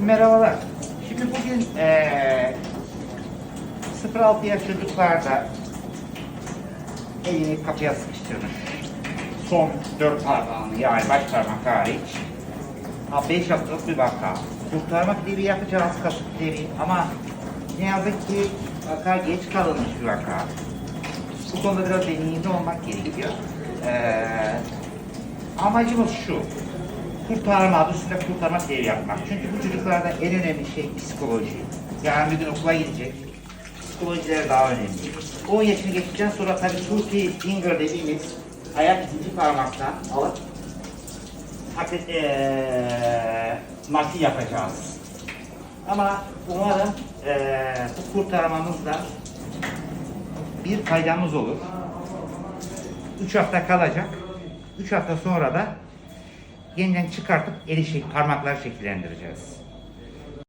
Merhabalar. Şimdi bugün eee 0-6 yaş çocuklarda elini kapıya sıkıştırmış. Son 4 parmağını yani baş parmak hariç. 5 haftalık bir vaka. Kurtarmak bir yapacağız kasıt değil ama ne yazık ki vaka geç kalınmış bir vaka. Bu konuda biraz deneyimli olmak gerekiyor. Eee amacımız şu kurtarma adı üstünde kurtarma seviye yapmak. Çünkü bu çocuklarda en önemli şey psikoloji. Yani bir gün okula gidecek. Psikolojiler daha önemli. 10 yaşını geçtikten sonra tabii Turkey finger dediğimiz ayak ikinci parmaktan alıp paket ee, nakil yapacağız. Ama umarım ee, bu kurtarmamızda bir faydamız olur. 3 hafta kalacak. 3 hafta sonra da yeniden çıkartıp eli şek- parmaklar şekillendireceğiz.